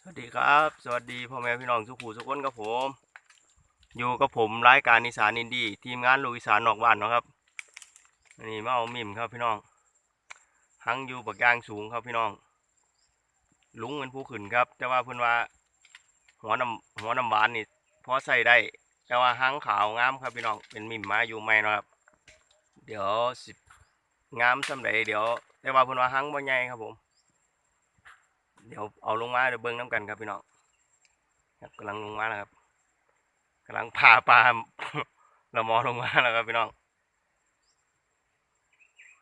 สวัสดีครับ สวัสดีพ่อแม่พี่น้องทุกผู้ทุกคนครับผม อยู่กับผมรายการอีสานอินดี้ทีมงานลูกอีสานนอกบ้านนะครับนนี้มาเอามิมครับพี่น้องหังอยู่บักยางสูงครับพี่น้อง ลุงเป็นผู้ขึ้นครับ แต่ว่าเพิ่นว่า หัวน้ำหัวน้ำหวานนี่พอใส่ได้ แต่ว่าหังขาวงามครับพี่น้องเป็นมิมมาอยู่ไม่นะครับ เดี๋ยวสิงามสำใดเดี๋ยว แต่ว่าเพิ่นว่าหังบ่ใหญ่ครับผม เดี๋ยวเอาลงมาเดี๋ยวเบิ้งน้ำกันครับพี่น้องครับกำลังลงมาแล้วครับกำลังพาปลาเรามอลงมาแล้วครับพี่น้อง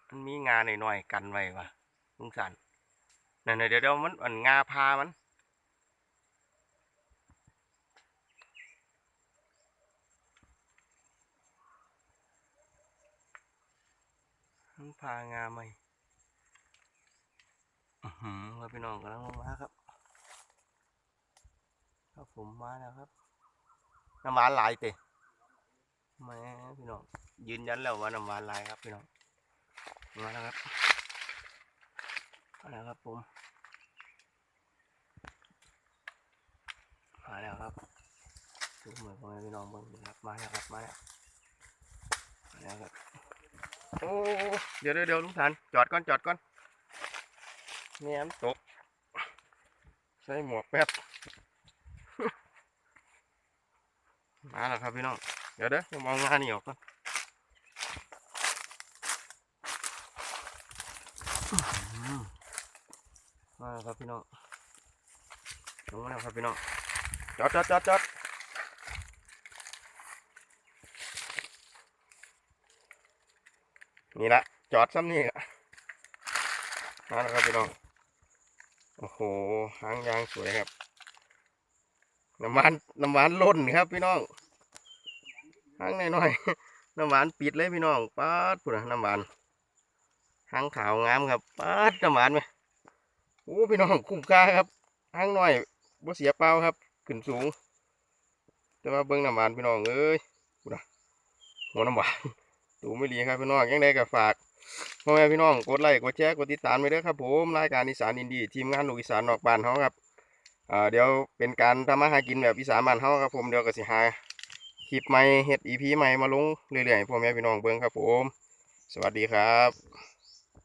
มันมีงาหน่อยๆกันไว้ปะลุงสันนั่นน่ะเดี๋ยวเดี๋ยวมันมันงาพามันมันพางาไหม อื้อหือครับพี่น้องกำลังลงมาครับ ครับผมมาแล้วครับ น้ำหวานหลายเตะแม่พี่น้องยืนยันแล้วว่าน้ำหวานหลายครับพี่น้อง มาแล้วครับมาแล้วครับผมมาแล้วครับทุกมือของพี่น้องเบิ่งครับมาแล้วครับมาแล้วมาแล้วครับโอ้เดี๋ยวเดี๋ยวเดี๋ยวลุงสันจอดก่อนจอดก่อน แม่นตก ใส่หมวกแป๊บ มาแล้วครับพี่น้อง เดี๋ยวเด้อผมเอางานนี่ออกก่อนมาครับพี่น้องลงมาแล้วครับพี่น้องจอดจอดจอดจอดนี่ละจอดซ้ำนี่ละมาแล้วครับพี่น้อง โอ้โหหางยางสวยครับ น้ำหวานน้ำหวานล้นครับ พี่น้องหางน้อยๆน้ำหวานปิดเลยพี่น้องป๊าดปุ่นน้ำหวานหางขาวงามครับป๊าดน้ำหวานไหมโอ้พี่น้องคุ้มค่าครับหางน้อยบ่เสียเปล่าครับขึ้นสูง แต่ว่าเบิ้งน้ำหวานพี่น้องเอ้ยปุ่นะหัวน้ำหวานตูไม่รีครับพี่น้องยังไงก็ฝาก พ่อแม่พี่น้องกดไลค์กดแชร์กดติดตามไปด้วยครับผมรายการอีสานอินดี้ทีมงานหนูอีสานนอกบ้านเฮาครับอ่าเดี๋ยวเป็นการทำมาหากินแบบอีสานบ้านเฮาครับผมเดี๋ยวก็สิหาคลิปใหม่เฮ็ดอีพีใหม่มาลงเรื่อยๆพ่อแม่พี่น้องเบิ่งครับผม สวัสดีครับ